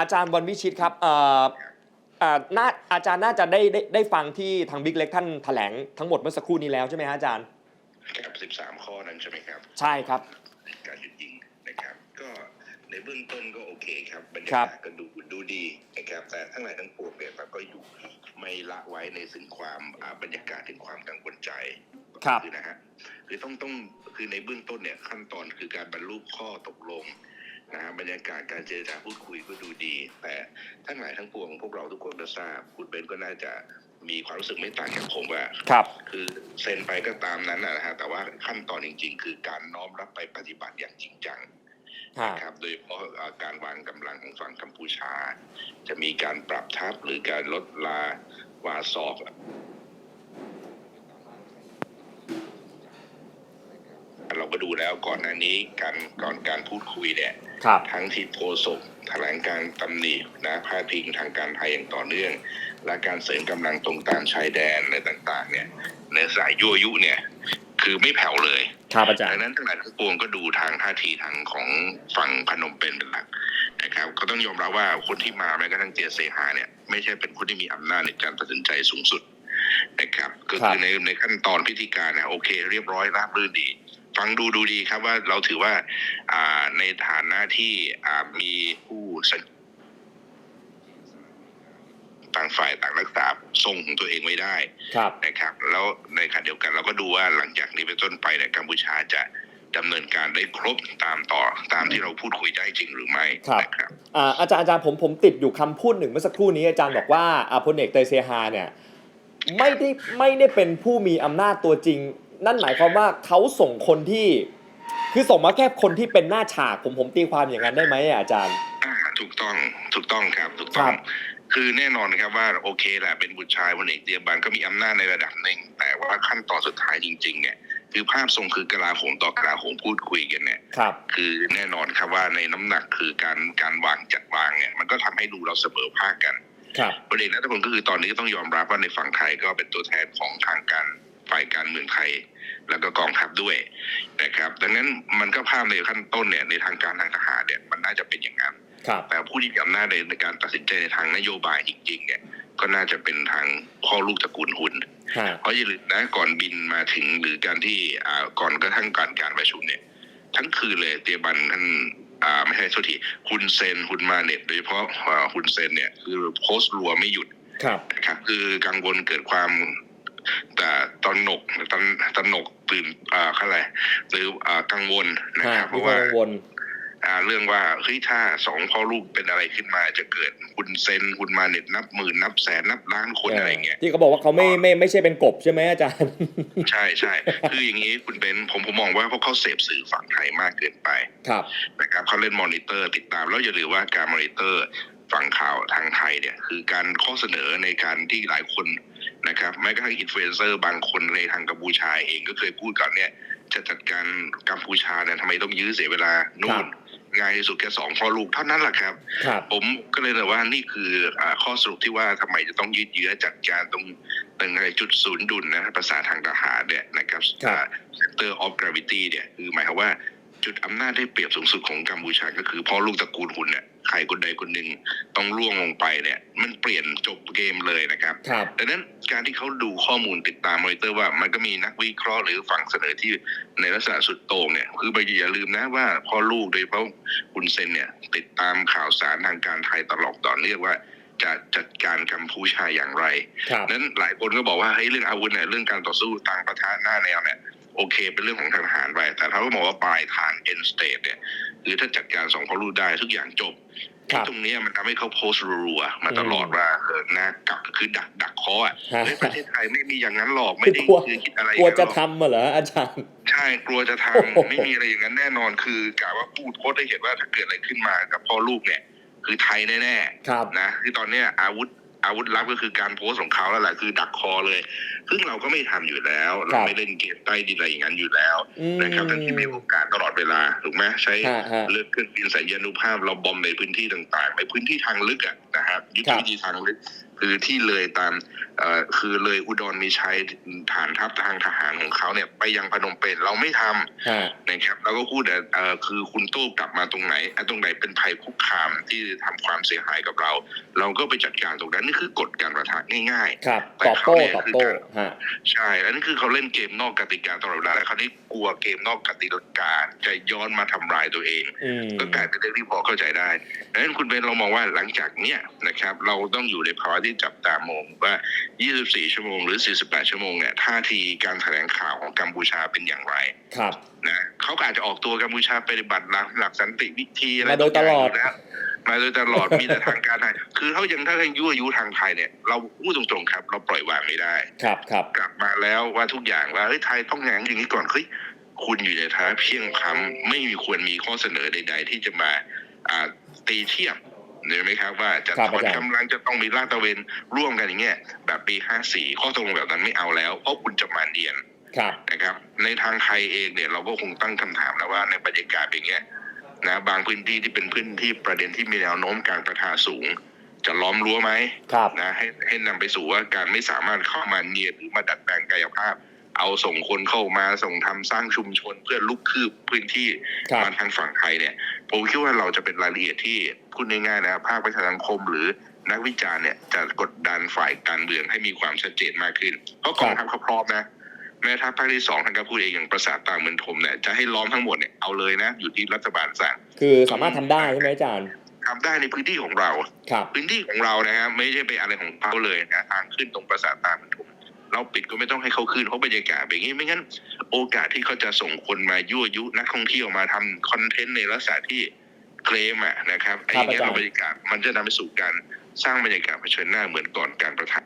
อาจารย์วันวิชิตครับเอ่อเอ่อน่าอาจารย์น่าจะได้ได้ได้ฟังที่ทางบิ๊กเล็กท่านแถลงทั้งหมดเมื่อสักครู่นี้แล้วใช่ไหมฮะอาจารย์ครับ 13 ข้อนั้นใช่ไหมครับ ใช่ครับ การหยุดยิงนะครับ ก็ในเบื้องต้นก็โอเคครับบรรครัยาบกาศก็ดูดูดีนะครับ แต่ทั้งหลายทั้งปวงเนี่ยเราก็อยู่ไม่ละไว้ในสิ่งความอ่าบรรยากาศถึงความกังวลใจครับคือนะฮะคือต้องต้องคือในเบื้องต้นเนี่ยขั้นตอนคือการบรรลุข้อตกลง นะฮะบรรยากาศการเจรจาพูดคุยก็ดูดี แต่ทั้งหลายทั้งปวงพวกเราทุกคนก็ทราบคุณเบนก็น่าจะมีความรู้สึกไม่ต่างจากผมว่าครับ คือเซ็นไปก็ตามนั้นนะฮะแต่ว่าขั้นตอนจริง ๆ คือการน้อมรับไปปฏิบัติอย่างจริงจังฮะนะครับโดยเฉพาะเอ่อการวางกำลังของฝั่งกัมพูชา จะมีการปรับทัพหรือการลดลาวาสอก เราก็ดูแล้วก่อนหน้านี้การก่อนการพูดคุยเนี่ยครับทั้งที่โฆษกแถลงการตำหนินะพาดพิงทางการไทยอย่างต่อเนื่อง และการเสริมกำลังตรงตามชายแดนอะไรต่าง ๆ เนี่ย ในสายยั่วยุเนี่ย คือไม่แผ่วเลยครับอาจารดัย์งนั้นทั้งหลายทั้งปวงก็ดูทางท่าทีทางของฝั่งพนมเปญเป็นหลักนะครับก็ต้องยอมรับว่าคนที่มาแม้กระทั่งเจียเซฮาเนี่ยไม่ใช่เป็นคนที่มีอำนาจในการตัดสินใจสูงสุดนะครับก็คือในในขั้นตอนพิธีการเนี่ยโอเค เรียบร้อยราบรื่นดี ฟังดูดูดีครับว่าเราถือว่าอ่าในฐานะที่อ่ามีผู้สัญต่างฝ่ายต่างรักษาทรงของตัวเองไว้ได้ครับนะครับ แล้วในขณะเดียวกันเราก็ดูว่าหลังจากนี้เป็นต้นไปเนี่ยกัมพูชาจะดำเนินการได้ครบตามต่อตามที่เราพูดคุยได้จริงหรือไม่ครับนะครับอ่าอาจารย์อาจารย์ผมผมติดอยู่คำพูดหนึ่งเมื่อสักครู่นี้อาจารย์บอกว่าอ่าพลเอกเตยเซฮาเนี่ยไม่ได้ไม่ได้เป็นผู้มีอำนาจตัวจริง นั่นหมายความว่าเขาส่งคนที่ คือส่งมาแค่คนที่เป็นหน้าฉากผมผมตีความอย่างนั้นได้ไหมอะอาจารย์ อ่าถูกต้องถูกต้องครับถูกคต้อรังบคือแน่นอนครับว่าโอเคแหละเป็นบุตรชายพลเอกเตียบันก็มีอำนาจในระดับหนึ่ง แต่ว่าขั้นตอนสุดท้ายจริงๆเนี่ยคือภาพทรงคือกลาโหมต่อกลาโหมพูดคุยกันเนี่ย ครับ คือแน่นอนครับว่าในน้ำหนักคือการการวางจัดวางเนี่ยมันก็ทำให้ดูเราเสมอภาคกันครับ ประเด็นนัทพลก็คือตอนนี้ต้องยอมรับว่าในฝั่งไทยก็เป็นตัวแทนของทางการ ฝ่ายการเมืองไทย แล้วก็กองทัพด้วยนะครับ ดังนั้นมันก็ภาพในขั้นต้นเนี่ยในทางการทางทหารเนี่ยมันน่าจะเป็นอย่างนั้นครับแต่ผู้ที่มีอำนาจในในการตัดสินใจในทางนโยบายจริง ๆ เนี่ยก็น่าจะเป็นทางพ่อลูกตระกูลหุนฮะเพราะอย่าลืมนะก่อนบินมาถึงหรือการที่อ่าก่อนกระทั่งการการประชุมเนี่ย ทั้งคืนเลยเตียบันท่านอ่าไม่ใช่โทษทีฮุนเซนฮุนมาเน็ตโดยเฉพาะอ่าฮุนเซนเนี่ยคือโพสต์รัวไม่หยุดครับนะครับคือกังวลเกิดความ แต่ตระหนกตระตระหนกตื่นอ่าอะไรหรืออ่ากังวลนะฮะครับเพมีราะความว่ากังวลอ่าเรื่องว่าเฮ้ยถ้าสองพ่อลูกเป็นอะไรขึ้นมาจะเกิดคุณเซนคุณมาเน็ตนับหมื่นนับแสนนับล้านคนอะไรเงี้ยที่เขาบอกว่าเขาไม่ไม่ไม่ใช่เป็นกบใช่ไหมอาจารย์ ใช่ใช่คืออย่างนี้คุณเบนผมผมมองว่าพวกเขาเสพสื่อฝั่งไทยมากเกินไปครับนะครับเขาเล่นมอนิเตอร์ติดตามแล้วอย่าลืมว่าการมอนิเตอร์ฝั่งข่าวทางไทยเนี่ยคือการข้อเสนอในการที่หลายคน นะครับแม้กระทั่งอินฟลูเอนเซอร์บางคนในทางกัมพูชาเองก็เคยพูดก่อนเนี่ยจะจัดการกัมพูชาเนี่ยทำไมต้องยื้อเสียเวลานู่ครันบง่ายที่สุดแค่สองพ่อลูกเท่านั้นแหละครับครับผมก็เลยเลยว่านี่คืออาข้อสรุปที่ว่าทำไมจะต้องยืดเยื้อจัดการตรงตรงอะไรจุดศูนย์ดุลนะภาษาทางทหารเนี่ยนะครับครับ center of gravity เนี่ยคือหมายความว่า จุดอำนาจได้เปรียบสูงสุดของกัมพูชาก็คือพ่อลูกตระกูลหุนเนี่ยใครคนใดคนหนึ่งต้องล่วงลงไปเนี่ย มันเปลี่ยนจบเกมเลยนะครับครับดังนั้นการที่เขาดูข้อมูลติดตามมอนิเตอร์ว่ามันก็มีนักวิเคราะห์หรือฝั่งเสนอที่ในลักษณะสุดโต่งเนี่ย คือไปอย่าลืมนะว่าพ่อลูกโดยเฉพาะคุณเซนเนี่ย ติดตามข่าวสารทางการไทยตลอดต่อเนื่องว่าจะจัดการกัมพูชาอย่างไรครับนั้นหลายคนก็บอกว่าเฮ้ยเรื่องอาวุธเนี่ยเรื่องการต่อสู้ต่างประเทศหน้าแนวเนี่ย โอเค เป็นเรื่องของทางทหารไป แต่ถ้าเขาบอกว่าปลายทาง end state เนี่ยคือถ้าจัดการสองพ่อลูกได้ทุกอย่างจบครับตรงเนี้ยมันทำให้เขาโพสต์รัวๆมาตลอดว่าเออหน้ากลับคือดักดักคออะฮะเฮ้ยประเทศไทยไม่มีอย่างนั้นหรอกไม่ได้กลัวคือคิดอะไรกลัวจะอย่างนั้นหรอกทำมาเหรออาจารย์ใช่กลัวจะทโอ้โหำไม่มีอะไรอย่างนั้นแน่นอนคือกะว่าพูดโพสต์ให้เห็นว่าถ้าเกิดอะไรขึ้นมากับพ่อลูกเนี่ย คือไทยแน่ๆครับนะคือตอนเนี้ยอาวุธ อาวุธลับก็คือการโพสต์ของเขาแล้วแหละคือดักคอเลย ซึ่งเราก็ไม่ทำอยู่แล้ว เราไม่เล่นเกมใต้ดินอะไรอย่างนั้นอยู่แล้วอืมนะครับทั้งที่มีโอกาสตลอดเวลาถูกไหมใช้ฮะฮะเลือกเครื่องบินสัญญานุภาพเราบอมในพื้นที่ต่างๆในพื้นที่ทางลึกอะนะครับยุทธครับวิธีทางลึก คือที่เลยตามเอ่อคือเลยอุดรมีชัยฐานทัพทางทหารของเขาเนี่ยไปยังพนมเปญเราไม่ทำฮะนะครับเราก็พูดแต่เอ่อคือคุณตู้กลับมาตรงไหนอะตรงไหนเป็นภัยคุกคามที่ทำความเสียหายกับเรา เราก็ไปจัดการตรงนั้นนี่คือกฎการประทะง่ายครับตอบโต้ตอบโต้ฮะๆใช่อันนี้คือเขาเล่นเกมนอกกติกาตลอดเวลาแล้วคราวนี้กลัวเกมนอกกติกาจะย้อนมาทำลายตัวเองอืมก็กลายเป็นเรื่องที่พอเข้าใจได้ดังนั้นคุณเบนเรามองว่าหลังจากเนี้ยนะครับ เราต้องอยู่ในภาวะที่จับตามองว่า 24 ชั่วโมงหรือ 48 ชั่วโมงเนี่ยท่าทีการแถลงข่าวของกัมพูชาเป็นอย่างไร ครับนะเขาก็อาจจะออกตัวกัมพูชาปฏิบัติหลักหลักสันติวิธีอะไรมาโดยตลอดทุกอย่างยู่แล้วมาโดยตลอดมีแต่ทางการไทย คือเขายังถ้ายังยั่วยุทางไทยเนี่ยเราพูดตรงๆครับ เราปล่อยวางไม่ได้ ครับครับกลับมาแล้วว่าทุกอย่างว่าเฮ้ยไทยต้องอย่างอย่างนี้ก่อนเฮ้ยคุณอยู่ในฐานะเพียงคำไม่มีควรมีข้อเสนอใด ๆ ที่จะมาอ่าตีเทียบ เห็นไหมครับว่าจะครับถอนอาจารย์กำลังจะต้องมีลาดตระเวนร่วมกันอย่างเงี้ยแบบปี54ข้อตกลงแบบนั้นไม่เอาแล้ว เพราะคุณจะมาเนียนครับนะครับ ในทางไทยเองเนี่ยเราก็คงตั้งคำถามแล้วว่าในบรรยากาศเป็นอย่างเงี้ยนะบางพื้นที่ที่เป็นพื้นที่ประเด็นที่มีแนวโน้มการประทะสูง จะล้อมรั้วไหมครับนะให้ให้นำไปสู่ว่าการไม่สามารถเข้ามาเนียนหรือมาดัดแปลงกายภาพ เอาส่งคนเข้ามาส่งทำสร้างชุมชนเพื่อลุกคืบพื้นที่ครับมาทางฝั่งไทยเนี่ยผมคิดว่าเราจะเป็นรายละเอียดที่พูดง่ายๆนะภาคประชาสังคมหรือนักวิจารณ์เนี่ยจะกดดันฝ่ายการเมืองให้มีความชัดเจนมากขึ้น เพราะกองทัพเขาพร้อมนะแม้ทัพภาคที่สองท่านก็พูดเองอย่างประสาทตาเมืองทมเนี่ยจะให้ล้อมทั้งหมดเนี่ยเอาเลยนะอยู่ที่รัฐบาลสั่งคือสามารถทำได้ใช่ไหมอาจารย์ทำได้ในพื้นที่ของเราครับพื้นที่ของเรานะครับไม่ใช่ไปอะไรของเขาเลยนะทางขึ้นตรงประสาทตาเมืองทม เราปิดก็ไม่ต้องให้เขาขึ้นเพราะบรรยากาศเป็นอย่างนี้ไม่งั้น โอกาสที่เขาจะส่งคนมายั่วยุนักท่องเที่ยวมาทำคอนเทนต์ในลักษณะที่เคลมอะนะครับไอ้อย่างเงี้ยครับอาจารย์บรรยากาศมันจะนำไปสู่การสร้างบรรยากาศเผชิญหน้าเหมือนก่อนการประทะ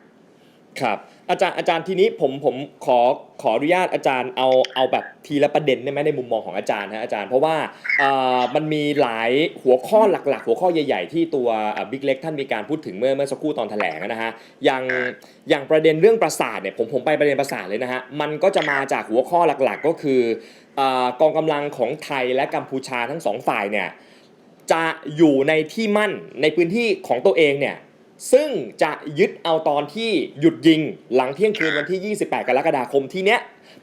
ครับ อาจารย์อาจารย์ทีนี้ผมผมขอขออนุญาตอาจารย์เอาเอาแบบทีละประเด็นได้ไหมในมุมมองของอาจารย์ฮะอาจารย์เพราะว่ามันมีหลายหัวข้อหลัก ๆ หัวข้อใหญ่ ๆ ที่ตัวบิ๊กเล็กท่านมีการพูดถึงเมื่อเมื่อสักครู่ตอนแถลงนะฮะอย่างอย่างประเด็นเรื่องประสาทเนี่ยผมผมไปประเด็นประสาทเลยนะฮะมันก็จะมาจากหัวข้อหลักๆ ก็คือเอ่อกองกำลังของไทยและกัมพูชาทั้งสองฝ่ายเนี่ยจะอยู่ในที่มั่นในพื้นที่ของตัวเองเนี่ย ซึ่งจะยึดเอาตอนที่หยุดยิงหลังเที่ยงคืนวันที่ 28 กรกฎาคมที่เนี้ย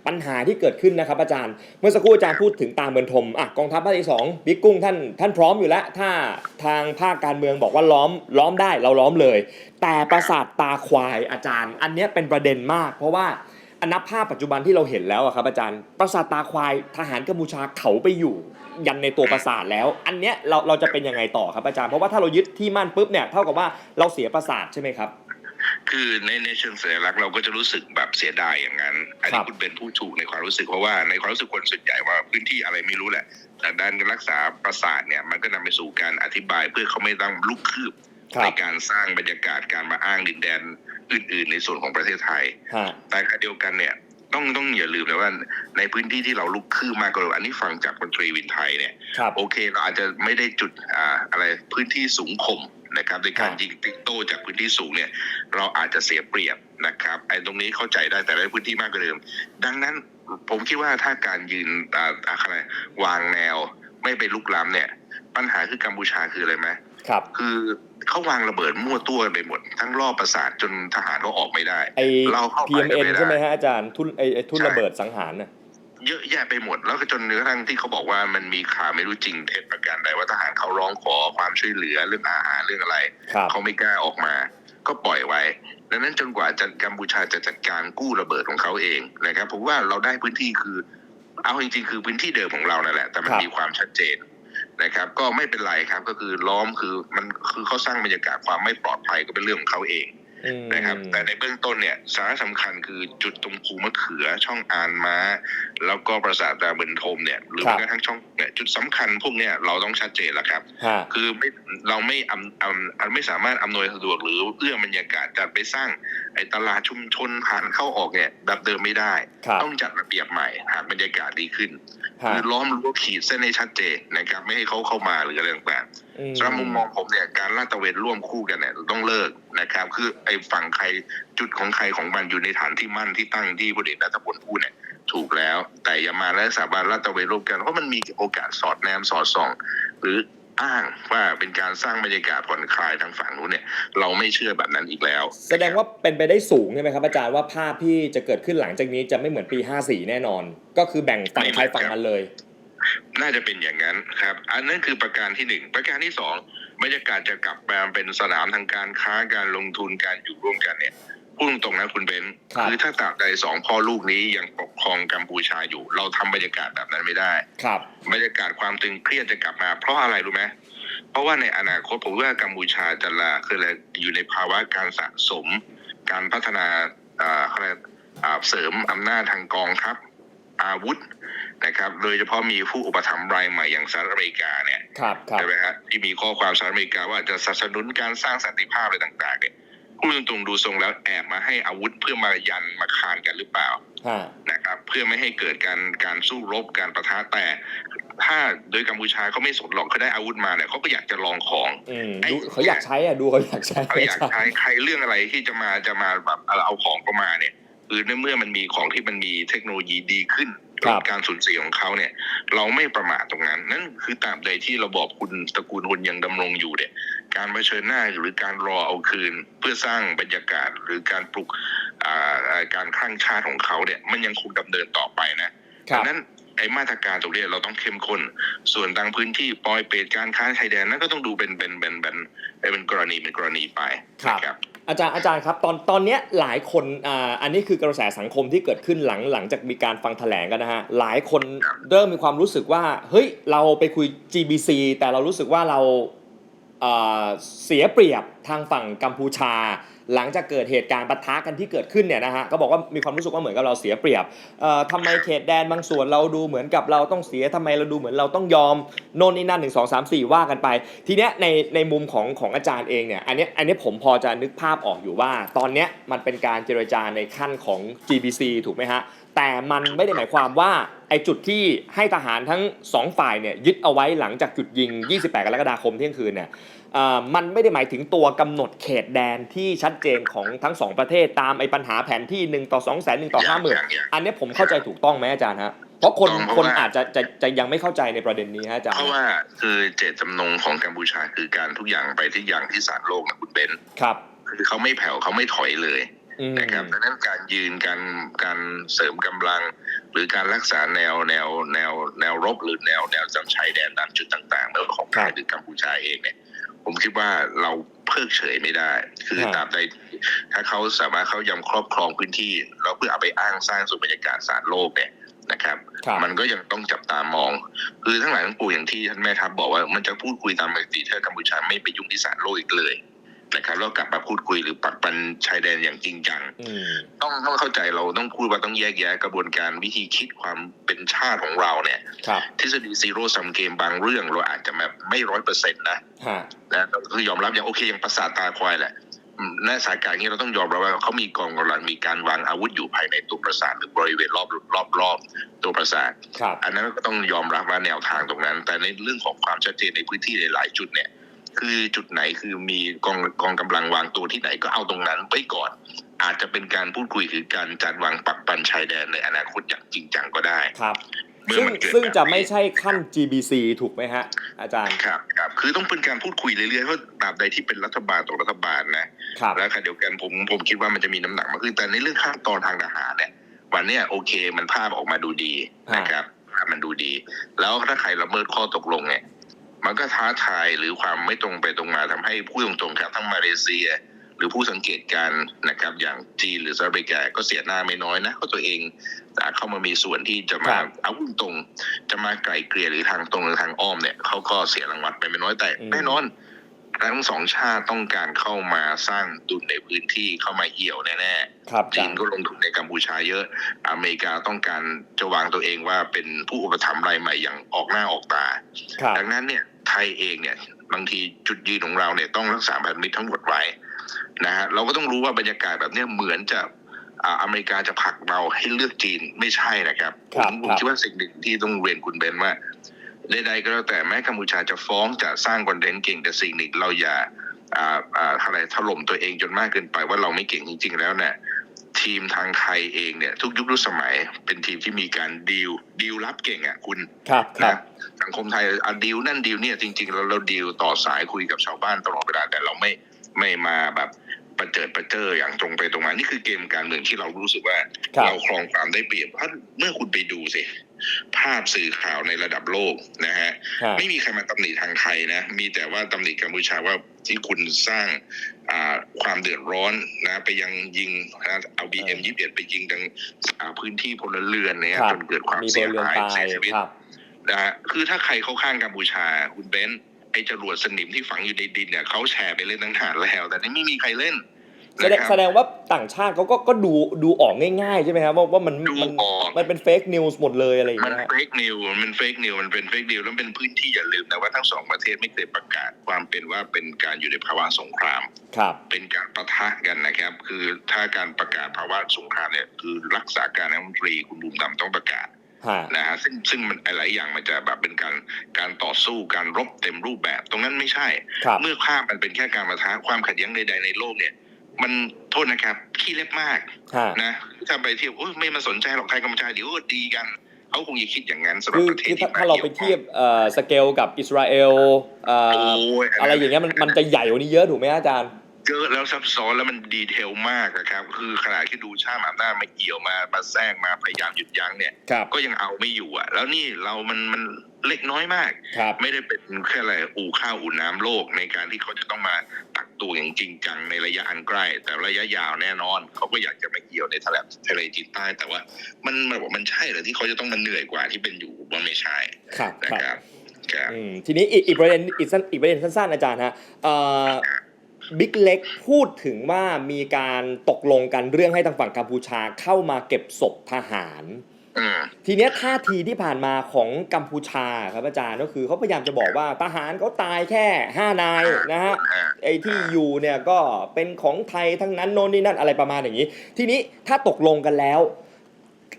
ปัญหาที่เกิดขึ้นนะครับอาจารย์ เมื่อสักครู่อาจารย์พูดถึงตามเบินทมอะกองทัพภาคที่สองบิ๊กกุ้งท่านท่านพร้อมอยู่แล้ว ถ้าทางภาคการเมืองบอกว่าล้อมล้อมได้เราล้อมเลย แต่ประสาทตาควายอาจารย์ อันเนี้ยเป็นประเด็นมาก เพราะว่า อันนับภาพปัจจุบันที่เราเห็นแล้วอะครับอาจารย์ประสาทตาควายทหารกัมพูชาเขาไปอยู่ ยันในตัวประสาทแล้ว อันเนี้ยเราเราจะเป็นยังไงต่อครับอาจารย์เพราะว่าถ้าเรายึดที่มั่นปุ๊บเนี่ยเท่ากับว่าเราเสียประสาทใช่ไหมครับ คือในในเชิงสัญลักษณ์เราก็จะรู้สึกแบบเสียดายอย่างนั้น อันนี้คุณเป็นผู้ถูกในความรู้สึกเพราะว่าในความรู้สึกคนส่วนใหญ่ว่าพื้นที่อะไรไม่รู้แหละแต่ด้านการรักษาประสาทเนี่ยมันก็นำไปสู่การอธิบายเพื่อเขาไม่ต้องลุกคืบ ในบการสร้างบรรยากาศการมาอ้างดินแดนอื่น ๆ ในส่วนของประเทศไทยฮะแต่ขณะเดียวกันเนี่ยต้องต้องอย่าลืมเลยว่าในพื้นที่ที่เราลุกคืบมากกว่าอันนี้ฟังจากพลตรีวินไทยเนี่ยครับโอเคเราอาจจะไม่ได้จุดอ่าอะไรพื้นที่สูงข่มนะครับในการครับยิงติ๊กโต้จากพื้นที่สูงเนี่ยเราอาจจะเสียเปรียบนะครับไอ้ตรงนี้เข้าใจได้แต่ได้พื้นที่มากกว่าเดิม ดังนั้นผมคิดว่าถ้าการยืนอ่าอะไรวางแนวไม่ไปลุกล้ำเนี่ย ปัญหาคือกัมพูชาคืออะไรไหม ครับ คือเขาวางระเบิดมั่วตัวกันไปหมด ทั้งรอบประสาทจนทหารเขาออกไม่ได้ ไอเราเข้าไป PMN ไม่ได้ ใช่ไหมฮะอาจารย์ทุนไอไอ้ทุนใช่ ระเบิดสังหารน่ะเยอะแยะไปหมด แล้วก็จนกระทั่งที่เขาบอกว่ามันมีข่าวไม่รู้จริงเท็จประการใดว่าทหารเขาร้องขอความช่วยเหลือเรื่องอาหารเรื่องอะไร ครับ เขาไม่กล้าออกมา ก็ปล่อยไว้ ดังนั้นจนกว่าจะกัมพูชาจะจัดการกู้ระเบิดของเขาเองนะครับผมว่าเราได้พื้นที่คือ เอาจริงๆคือพื้นที่เดิมของเรานั่นแหละ แต่มันครับ มีความชัดเจน นะครับ ก็ไม่เป็นไรครับก็คือล้อมคือมันคือเขาสร้างบรรยากาศความไม่ปลอดภัยก็เป็นเรื่องของเขาเอง นะครับ แต่ในเบื้องต้นเนี่ยสาระสำคัญคือจุดตรงภูมะเขือช่องอานม้า แล้วก็ปราสาทตาเบินทมเนี่ยหรือครับแม้กระทั่งช่องเนี่ยจุดสำคัญพวกเนี้ยเราต้องชัดเจนแล้วครับฮะคือไม่เราไม่อำอำไม่สามารถอำนวยสะดวกหรือเอื้อบรรยากาศจัดไปสร้างไอ้ตลาดชุมชนผ่านเข้าออกเนี่ยแบบเดิมไม่ได้ครับต้องจัดระเบียบใหม่หากบรรยากาศดีขึ้นฮะคือล้อมรั้วขีดเส้นให้ชัดเจนนะครับไม่ให้เขาเข้ามาหรืออะไรต่างๆ สำหรับมุมมองผมเนี่ยการลาดตระเวนร่วมคู่กันเนี่ยต้องเลิกนะครับ คือไอ้ฝั่งใครจุดของใครของมันอยู่ในฐานที่มั่นที่ตั้งที่พลเอกนัทพลพูดเนี่ยถูกแล้ว แต่อย่ามาแล้วสาบานลาดตระเวนร่วมกันเพราะมันมีโอกาสสอดแนมสอดส่อง หรืออ้างว่าเป็นการสร้างบรรยากาศผ่อนคลายทางฝั่งนู้นเนี่ย เราไม่เชื่อแบบนั้นอีกแล้ว แสดงว่าเป็นไปได้สูงใช่ไหมครับอาจารย์ว่าภาพที่จะเกิดขึ้นหลังจากนี้จะไม่เหมือนปี 54 แน่นอน ก็คือแบ่งฝั่งใครฝั่งมันเลย น่าจะเป็นอย่างนั้นครับ อันนั้นคือประการที่หนึ่งประการที่สองบรรยากาศจะกลับมาเป็นสนามทางการค้าการลงทุนการอยู่ร่วมกันเนี่ยพูดตรงๆนะคุณเบนซ์ครับคือถ้าตราบใดสองพ่อลูกนี้ยังปกครองกัมพูชาอยู่ เราทำบรรยากาศแบบนั้นไม่ได้ ครับ บรรยากาศความตึงเครียดจะกลับมา เพราะอะไรรู้ไหมเพราะว่าในอนาคตผมว่ากัมพูชาจะละคืออะไรอยู่ในภาวะการสะสม การพัฒนาอ่าเขาเรียกอ่าเสริมอำนาจทางกองทัพอาวุธ นะครับโดยเฉพาะมีผู้อุปถัมภ์รายใหม่อย่างสหรัฐอเมริกาเนี่ยครับครับใช่ไหมฮะที่มีข้อความสหรัฐอเมริกาว่าจะสนับสนุนการสร้างสันติภาพอะไรต่างๆเนี่ยพูดตรงๆดูทรงแล้วแอบมาให้อาวุธเพื่อมายันมาคานกันหรือเปล่าฮะนะครับเพื่อไม่ให้เกิดการการสู้รบการประทะแต่ถ้าโดยกัมพูชาเขาไม่สนหรอกเขาได้อาวุธมาเนี่ยเขาก็อยากจะลองของอืมไอ้ดูเขาอยากใช้อะดูเขาอยากใช้เขาอยากใช้ใครเรื่องอะไรที่จะมาจะมาแบบเอาเอาของเข้ามาเนี่ย คือในเมื่อมันมีของที่มันมีเทคโนโลยีดีขึ้นลดการสูญเสียของเขาเนี่ย เราไม่ประมาทตรงนั้น นั่นคือตราบใดที่ระบอบคุณตระกูลหุนยังดำรงอยู่เนี่ย การเผชิญหน้าหรือการรอเอาคืน เพื่อสร้างบรรยากาศหรือการปลุกอ่าอ่าการคลั่งชาติของเขาเนี่ย มันยังคงดำเนินต่อไปนะครัดับงนั้นไอ้มาตรการตรงเนี้ยเราต้องเข้มข้น ส่วนต่างพื้นที่ปล่อยเปรตการค้าชายแดนนั่นก็ต้องดูเป็นเป็นเป็นเป็นเป็นกรณีเป็นกรณีไปครับนะครับ อาจารย์อาจารย์ครับตอนตอนเนี้ยหลายคนอ่าอันนี้คือกระแสสังคมที่เกิดขึ้นหลังหลังจากมีการฟังแถลงกันนะฮะหลายคนเริ่มมีความรู้สึกว่าเฮ้ยเราไปคุย GBC แต่เรารู้สึกว่าเราอ่าเสียเปรียบทางฝั่งกัมพูชา หลังจากเกิดเหตุการณ์ปะทะกันที่เกิดขึ้นเนี่ยนะฮะก็บอกว่ามีความรู้สึกว่าเหมือนกับเราเสียเปรียบเอ่อทำไมเขตแดนบางส่วนเราดูเหมือนกับเราต้องเสียทำไมเราดูเหมือนเราต้องยอมโน่นนี่นั่นหนึ่งสองสามสี่ว่ากันไป ทีเนี้ยในในมุมของของอาจารย์เองเนี่ยอันเนี้ยอันเนี้ยผมพอจะนึกภาพออกอยู่ว่า ตอนเนี้ยมันเป็นการเจรจาในขั้นของ GBC ถูกไหมฮะแต่มันไม่ได้หมายความว่าไอ้จุดที่ให้ทหารทั้งสองฝ่ายเนี่ยยึดเอาไว้หลังจากจุดยิง 28 กรกฎาคมเที่ยงคืนเนี่ย มันไม่ได้หมายถึงตัวกำหนดเขตแดนที่ชัดเจนของทั้งสองประเทศตามไอ้ปัญหาแผนที่1ต่อ2 0 0 0 0 1ต่อ50,000อย่างอย่างอันเนี้ยผมเข้าใจถูกต้องไหมอาจารย์ฮะเพราะคนถูกต้องเพราะคนว่าอาจจะจะจะยังไม่เข้าใจในประเด็นนี้ฮะอาจารย์เพราะว่าคือเจตจำนงของกัมพูชาคือการทุกอย่างไปที่อย่างที่ศาลโลกนะคุณเบนซ์ครับคือเขาไม่แผ่วเขาไม่ถอยเลยอืมนะครับดังนั้นการยืนการการเสริมกำลัง หรือการรักษาแนวแนวแนวแนวรบหรือแนวแนวจำชายแดนตามจุดต่างๆไม่ว่าของไทยหรือกัมพูชาเองเนี่ย ผมคิดว่าเราเพิกเฉยไม่ได้ คือตราบใดถ้าเขาสามารถเขายังครอบครองพื้นที่ เราเพื่อเอาไปอ้างสร้างสู่บรรยากาศสารโลกเนี่ยนะครับครับ มันก็ยังต้องจับตามอง คือทั้งหลายทั้งปวงอย่างที่ท่านแม่ทัพบอกว่ามันจะพูดคุยตามปกติถ้ากัมพูชาไม่ไปยุ่งที่สารโลกอีกเลย นะครับแล้วกลับมาพูดคุยหรือปักปันชายแดนอย่างจริงจังอืมต้องต้องเข้าใจเราต้องพูดว่าต้องแยกแยะกระบวนการวิธีคิดความเป็นชาติของเราเนี่ยครับทฤษฎีซีโร่ซัมเกมบางเรื่องเราอาจจะแบบไม่ร้อยเปอร์เซ็นต์นะฮะนะคือยอมรับอย่างโอเคอย่างประสาทตาควายแหละอืมในสถานการณ์นี้เราต้องยอมรับว่าเขามีกองกำลังมีการวางอาวุธอยู่ภายในตัวประสาทหรือบริเวณรอบรอบรอบตัวประสาทครับอันนั้นก็ต้องยอมรับว่าแนวทางตรงนั้น แต่ในเรื่องของความชัดเจนในพื้นที่หลายๆจุดเนี่ย คือจุดไหนคือมีกองกองกำลังวางตัวที่ไหนก็เอาตรงนั้นไว้ก่อน อาจจะเป็นการพูดคุยคือการจัดวางปักปันชายแดนในอนาคตอย่างจริงจังก็ได้ครับเมื่อซึ่งมันเกิดซึ่งแบบจะนี้ไม่ใช่ขั้น GBC ถูกไหมฮะ อาจารย์ครับครับคือต้องเป็นการพูดคุยเรื่อยๆเพราะตราบใดที่เป็นรัฐบาลต่อรัฐบาลนะครับแล้วขณะเดียวกันผมผมคิดว่ามันจะมีน้ำหนักมากขึ้นแต่ในเรื่องขั้นตอนทางทหารเนี่ยวันเนี้ยโอเคมันภาพออกมาดูดีนะครับภาพมันดูดี แล้วถ้าใครละเมิดข้อตกลงเนี่ย มันก็ท้าทายหรือความไม่ตรงไปตรงมาทำให้ผู้ตรงๆครับทั้งมาเลเซีย หรือผู้สังเกตการณ์นะครับ อย่างจีนหรือสหรัฐอเมริกาก็เสียหน้าไม่น้อยนะเพราะตัวเองอ่าเข้ามามีส่วนที่จะมาเอาวุ่นตรง จะมาไกลเกลี่ยหรือทางตรงหรือทางอ้อมเนี่ยเขาก็เสียรางวัลไปไม่น้อยแต่อืมแน่นอน ทั้งสองชาติต้องการเข้ามาสร้างดุลในพื้นที่เข้ามาเอี่ยวแน่ๆครับอาจีจานรย์ก็ลงทุนในกัมพูชาเยอะ อเมริกาต้องการจะวางตัวเองว่าเป็นผู้อุปถัมภ์รายใหม่อย่างออกหน้าออกตาครับดังนั้นเนี่ยไทยเองเนี่ยบางทีจุดยืนของเราเนี่ยต้องรักษาพันธมิตรทั้งหมดไว้นะฮะเราก็ต้องรู้ว่าบรรยากาศแบบเนี้ยเหมือนจะอ่าอเมริกาจะผลักเราให้เลือกจีนไม่ใช่นะครับผครัมบผมครับคิดว่าสิ่งหนึ่งที่ต้องเรียนคุณเบนว่า ใดๆก็แล้วแต่แม้กัมพูชาจะฟ้องจะสร้างคอนเทนต์เก่งแต่สิ่งหนึ่งเราอย่าอ่าอ่าอะไรถล่มตัวเองจนมากเกินไปว่าเราไม่เก่งจริง ๆ แล้วเนี่ยทีมทางไทยเองเนี่ย ทุกยุคทุกสมัยเป็นทีมที่มีการดีลดีลรับเก่งอะคุณครับครับนะสังคมไทยอะดีลนั่นดีลเนี่ยจริงๆเราเราดีลต่อสายคุยกับชาวบ้านตลอดเวลาแต่เราไม่ไม่มาแบบประเจิดประเจิออย่างตรงไปตรงมานี่คือเกมการเมืองที่เรารู้สึกว่าครับเราครองความได้เปรียบเพราะเมื่อคุณไปดูสิ ภาพสื่อข่าวในระดับโลกนะฮะฮะไม่มีใครมาตำหนิทางไทยนะมีแต่ว่าตำหนิกัมพูชาว่าที่คุณสร้างอ่าความเดือดร้อนนะไปยังยิงนะเอาบีเอ็มยี่สิบเอ็ดไปยิงทางอ่าพื้นที่พลเรือนเนี่ยครับจนเกิดความมีพเสียลเรือนหายตายเสียชีวิตครับนะฮะคือถ้าใครเข้าข้างกัมพูชาคุณเบนซ์ไอ้จรวดสนิมที่ฝังอยู่ในดินเนี่ยเขาแชร์ไปเล่นตั้งนานแล้ว แต่นี่ไม่มีใครเล่น แสดงนะครับแสดงว่าต่างชาติเขาก็ก็ดูดูออกง่ายๆใช่ไหมครับว่าว่ามันดูมันออกมันเป็นเฟกนิวส์หมดเลยอะไรอย่างมันเงี้ยฮะเฟกนิวมันเฟกนิวมันเป็นเฟกนิวแล้วเป็นพื้นที่อย่าลืมนะว่าทั้งสองประเทศไม่เคยประกาศความเป็นว่าเป็นการอยู่ในภาวะสงครามครับเป็นการประทะกันนะครับ คือถ้าการประกาศภาวะสงครามเนี่ยคือรักษาการนายกรัฐมนตรีคุณบุมดำต้องประกาศฮะนะฮะซึ่งซึ่งมันหลายอย่างมันจะแบบเป็นการการต่อสู้การรบเต็มรูปแบบ ตรงนั้นไม่ใช่ครับเมื่อข้ามมันเป็นแค่การประทะความขัดแย้งใดๆในโลกเนี่ย มันโทษนะครับขี้เล็บมากฮะนะถ้าไปเทียบโอ้ยไม่มาสนใจหรอกไทยกัมพูชาเดี๋ยวก็ดีกันเขาคงจะคิดอย่างนั้นสำหรับคือประเทศคือที่ถ้าถ้าเราไปเทียบเอ่อสเกลกับอิสราเอลเอ่โอ้อยอะไรอย่างเงี้ยมันมันจะใหญ่กว่านี้เยอะถูกไหมอาจารย์ เยอะแล้วซับซ้อนแล้วมันดีเทลมากอะครับ คือขนาดที่ดูชาติอำนาจมาเกี่ยวมามาแทรกมาพยายามหยุดยั้งเนี่ยครับก็ยังเอาไม่อยู่อะ แล้วนี่เรามันมันเล็กน้อยมากครับไม่ได้เป็นแค่อะไรอู่ข้าวอู่น้ำโลกในการที่เขาจะต้องมาตักตัวอย่างจริงจังในระยะอันใกล้ แต่ระยะยาวแน่นอน เขาก็อยากจะมาเกี่ยวในทะเลทะเลจีนใต้ แต่ว่ามันมันบอกมันใช่เหรอที่เขาจะต้องมาเหนื่อยกว่าที่เป็นอยู่ว่าไม่ใช่ครับนะครับครับอืมทีนี้อีกอีกประเด็นอีกสั้นอีกประเด็นสั้นๆอาจารย์ฮะเอ่อ บิ๊กเล็กพูดถึงว่ามีการตกลงกันเรื่องให้ทางฝั่งกัมพูชาเข้ามาเก็บศพทหารอืมทีเนี้ยท่าทีที่ผ่านมาของกัมพูชาครับอาจารย์ก็คือเขาพยายามจะบอกว่าทหารเขาตายแค่5นายนะฮะอ่าไอ้ที่อยู่เนี่ยก็เป็นของไทยทั้งนั้นโน่นนี่นั่นอะไรประมาณอย่างนี้ ทีนี้ถ้าตกลงกันแล้ว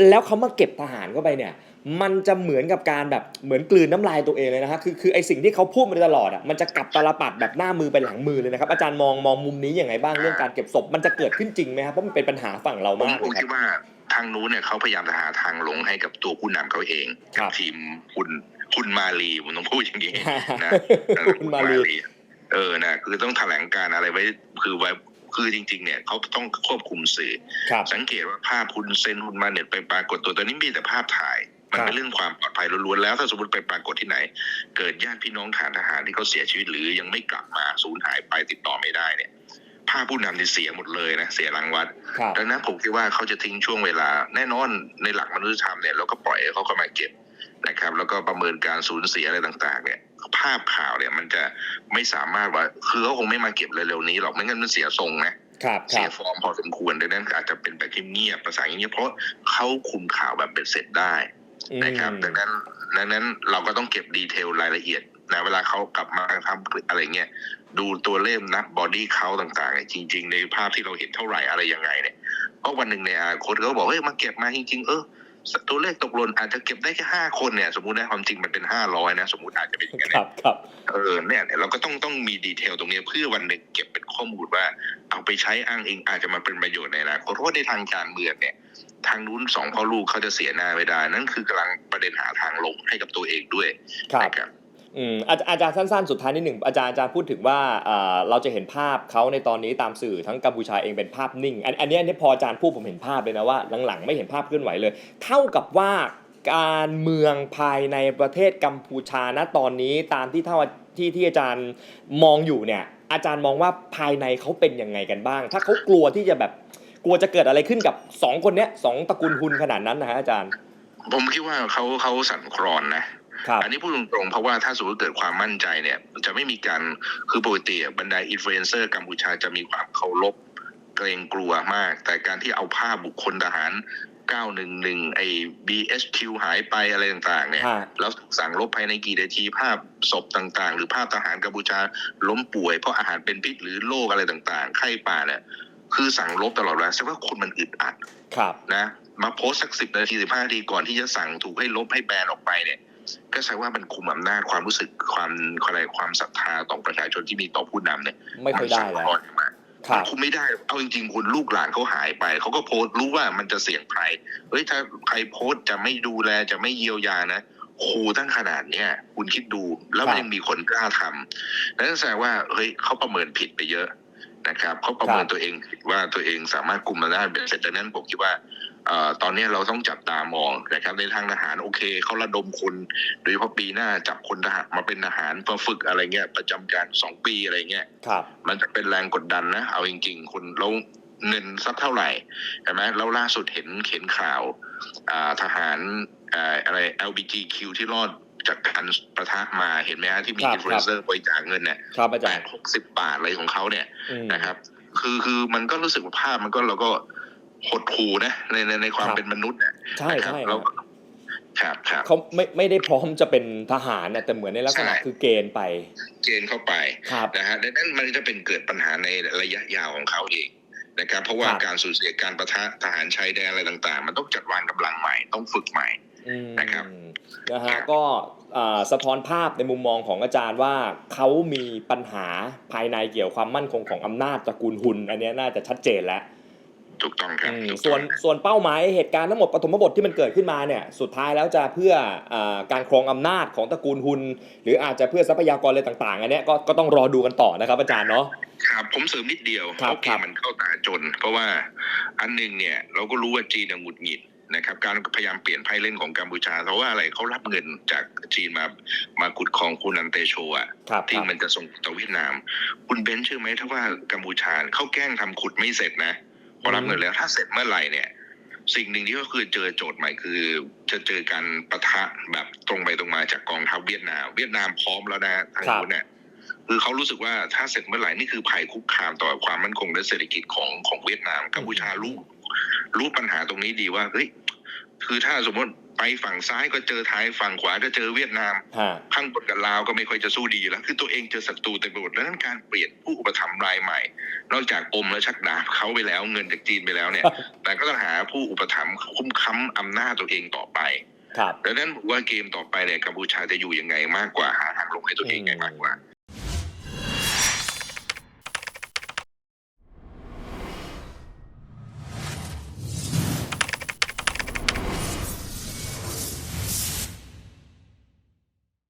แล้วเขามาเก็บทหารเข้าไปเนี่ย มันจะเหมือนกับการแบบเหมือนกลืนน้ำลายตัวเองเลยนะฮะคือคือไอ้สิ่งที่เขาพูดมาโดยตลอดอะมันจะกลับตาลปัดแบบหน้ามือไปหลังมือเลยนะครับอาจารย์มองมองมุมนี้ยังไงบ้างเรื่องการเก็บศพมันจะเกิดขึ้นจริงไหมครับเพราะมันเป็นปัญหาฝั่งเราผมมากผเลมยคคิรัดบว่าทางนู้นเนี่ยเขาพยายามจะหาทางลงให้กับตัวผู้นำเขาเองครับทีมคุณคุณมาลีผมต้องพูดอย่างนี้นะคุณมาลีเออนะคือต้องแถลงการอะไรไว้คือไว้คือจริง ๆ เนี่ยเขาต้องควบคุมสื่อครับสังเกตว่าภาพคุณเซนคุณมาเน็ตไปปรากฏตัวตอนนี้มีแต่ภาพถ่าย มันครับเป็นเรื่องความปลอดภัยล้วนๆแล้วถ้าสมมติไปปรากฏที่ไหน เกิดญาติพี่น้องฐานทหารที่เขาเสียชีวิตหรือยังไม่กลับมาสูญหายไปติดต่อไม่ได้เนี่ยภาพผู้นำนี่เสียหมดเลยนะเสียรางวัลครับดังนั้นผมคิดว่าเขาจะทิ้งช่วงเวลา แน่นอนในหลักมนุษยธรรมเนี่ยเราก็ปล่อยให้เขาเข้ามาเก็บนะครับ แล้วก็ประเมินการสูญเสียอะไรต่างๆ เนี่ย ภาพข่าวเนี่ยมันจะไม่สามารถว่าคือเขาคงไม่มาเก็บเร็วๆนี้หรอกไม่งั้นมันเสียทรงนะครับคเสีรัยบฟอร์มพอสมควรดังนั้นอาจจะเป็นแบบเงียบๆภาษาอย่างเงี้ยเพราะเขาคุมข่าวแบบเป็นเสร็จได้ นะครับอืมดังนั้นดังนั้นเราก็ต้องเก็บดีเทลรายละเอียดนะเวลาเขากลับมาทำอะไรเงี้ยดูตัวเลขนับบอดี้เขาต่างๆเนี่ยจริง ๆ ในภาพที่เราเห็นเท่าไหร่อะไรยังไงเนี่ยเพราะวันหนึ่งในอนาคตเขาบอกเฮ้ยมาเก็บมาจริง ๆ เออตัวเลขตกหล่นอาจจะเก็บได้แค่ห้าคนเนี่ย สมมตินะความจริงมันเป็นห้าร้อยนะ สมมติอาจจะเป็นอย่างนั้นคเนี่ยรับครับเออเนี่ยเนี่ยเราก็ต้องต้องมีดีเทลตรงนี้เพื่อวันหนึ่งเก็บเป็นข้อมูลว่า เอาไปใช้อ้างอิงอาจจะมาเป็นประโยชน์ในอนาคตเพราะว่าในทางการเมืองเนี่ย ทางนู้นสองพ่อลูกเขาจะเสียหน้าไม่ได้ นั่นคือกำลังประเด็นหาทางลงให้กับตัวเองด้วยครับนะครับอืมอาจอาจารย์สั้นๆ สุดท้ายนิดหนึ่งอาจารย์อาจารย์พูดถึงว่าเอ่อเราจะเห็นภาพเขาในตอนนี้ตามสื่อทั้งกัมพูชาเองเป็นภาพนิ่ง อันอันเนี้ยอันนี้พออาจารย์พูดผมเห็นภาพเลยนะว่าหลังๆ ไม่เห็นภาพเคลื่อนไหวเลย เท่ากับว่าการเมืองภายในประเทศกัมพูชาณตอนนี้ตามที่เท่าที่ที่อาจารย์มองอยู่เนี่ย อาจารย์มองว่าภายในเขาเป็นยังไงกันบ้าง ถ้าเขากลัวที่จะแบบ กลัวจะเกิดอะไรขึ้นกับสองคนเนี้ยสองตระกูลหุนขนาดนั้นนะฮะอาจารย์ ผมคิดว่าเขาเขาสั่นคลอนนะ ครับอันนี้พูดตรงๆ เพราะว่าถ้าสมมติเกิดความมั่นใจเนี่ย จะไม่มีการคือปกติอะบรรดาอินฟลูเอนเซอร์กัมพูชาจะมีความเคารพเกรงกลัวมาก แต่การที่เอาภาพบุคคลทหาร 911 ไอ้ BSQ หายไปอะไรต่างๆ เนี่ย ฮะแล้วสั่งลบภายในกี่นาทีภาพศพต่างๆ หรือภาพทหารกัมพูชาล้มป่วยเพราะอาหารเป็นพิษหรือโรคอะไรต่างๆ ไข้ป่าเนี่ย คือสั่งลบตลอดเวลาแสดงว่าคนมันอึดอัดครับนะมาโพสต์สักสิบนาทีสิบห้านาทีก่อนที่จะสั่งถูกให้ลบให้แบนออกไปเนี่ย ก็แสดงว่ามันคุมอำนาจความรู้สึกความอะไรความศรัทธาต่อประชาชนที่มีต่อผู้นำเนี่ยไม่ค่อยได้นสั่งแล้วคลอนมาครับคุมไม่ได้เอาจริงๆคุณลูกหลานเขาหายไปเขาก็โพสต์รู้ว่ามันจะเสี่ยงภัยเฮ้ยถ้าใครโพสต์จะไม่ดูแลจะไม่เยียวยานะขู่ตั้งขนาดเนี้ยคุณคิดดูแล้วครับยังมีคนกล้าทำนั่นแสดงว่าเฮ้ยเขาประเมินผิดไปเยอะ นะครับเขาประเมินครับตัวเองผิดว่าตัวเองสามารถคุมมาได้เป็นเสร็จดังนั้นผมคิดว่าเอ่อตอนนี้เราต้องจับตามองนะครับในทางทหารโอเคเขาระดมคนโดยเฉพาะปีหน้าจับคนทหารมาเป็นทหารมาฝึกอะไรเงี้ยประจำการสองปีอะไรเงี้ยครับมันจะเป็นแรงกดดันนะเอาจริงๆคุณแล้วเงินสักเท่าไหร่ใช่ไหมแล้วล่าสุดเห็นเห็นข่าวอ่าทหารอ่าอะไร LBGQ ที่รอด จากการประทะมาเห็นไหมฮะที่มีครับอินฟลูเอนเซอร์บริจาคเงินเนี่ยครับอาแปจารดย์หกสิบบาทอะไรของเขาเนี่ยอืมนะครับ คือคือมันก็รู้สึกว่าภาพมันก็เราก็หดหูนะในในในความครับเป็นมนุษย์เนี่ยใช่นะครับใช่แล้วครับครับเขาไม่ไม่ได้พร้อมจะเป็นทหารนะแต่เหมือนในลักษณะใช่คือเกณฑ์ไป เกณฑ์เข้าไปครับนะฮะดังนั้นมันจะเป็นเกิดปัญหาในระยะยาวของเขาเองนะครับ เพราะว่าครับการสูญเสียการประทะทหารชายแดนอะไรต่าง ๆ มันต้องจัดวางกำลังใหม่ต้องฝึกใหม่อืม นะครับนะครัฮะบก็อ่าสะท้อนภาพในมุมมองของอาจารย์ว่าเขามีปัญหาภายในเกี่ยวความมั่นคงของอำนาจตระกูลหุนอันเนี้ยน่าจะชัดเจนแล้วถูกต้องครับอืมถูกต้องส่วนส่วนเป้าหมายเหตุการณ์ทั้งหมดปฐมบทที่มันเกิดขึ้นมาเนี่ยสุดท้ายแล้วจะเพื่ออาการครองอำนาจของตระกูลหุนหรืออาจจะเพื่อทรัพยากรอะไรต่างๆอันเนี้ยก็ก็ต้องรอดูกันต่อนะครับอาจารย์เนาะครับผมเสริมนิดเดียวครับโอเคครับมันเข้าตาจน เพราะว่าอันหนึ่งเนี่ยเราก็รู้ว่าจีนน่ะหงุดหงิด นะครับการพยายามเปลี่ยนไพ่เล่นของกัมพูชา เพราะว่าอะไรเขารับเงินจากจีนมามาขุดคลองคูนันเตโชอะครับคที่รับมันจะส่งต่อเวียดนาม คุณเบนซ์เชื่อไหมถ้าว่ากัมพูชาเขาแกล้งทำขุดไม่เสร็จนะพอรับเงินแล้วถ้าเสร็จเมื่อไหร่เนี่ย สิ่งหนึ่งที่ก็คือเจอโจทย์ใหม่คือ จะเจอการประทะแบบตรงไปตรงมาจากกองทัพเวียดนาม เวียดนามพร้อมแล้วนะทางครับนู้นเนี่ยคือเขารู้สึกว่าถ้าเสร็จเมื่อไหร่นี่คือภัยคุกคามต่อความมั่นคงและเศรษฐกิจของของเวียดนามกัมพูชารู้ รู้ปัญหาตรงนี้ดีว่าเฮ้ยคือถ้าสมมติไปฝั่งซ้ายก็เจอไทยฝั่งขวาก็เจอเวียดนามฮะข้างบนกับลาวก็ไม่ค่อยจะสู้ดีอยู่แล้ว คือตัวเองเจอศัตรูเต็มไปหมดแล้วนั้นการเปลี่ยนผู้อุปถัมภ์รายใหม่ นอกจากอมและชักดาบเขาไปแล้วเงินจากจีนไปแล้วเนี่ย แต่ก็ต้องหาผู้อุปถัมภ์คุ้มค้ำอำนาจตัวเองต่อไปครับดังนั้นผมว่าเกมต่อไปเนี่ยกัมพูชาจะอยู่ยังไงมากกว่าหาทางลงให้ตัวเองไงมากกว่า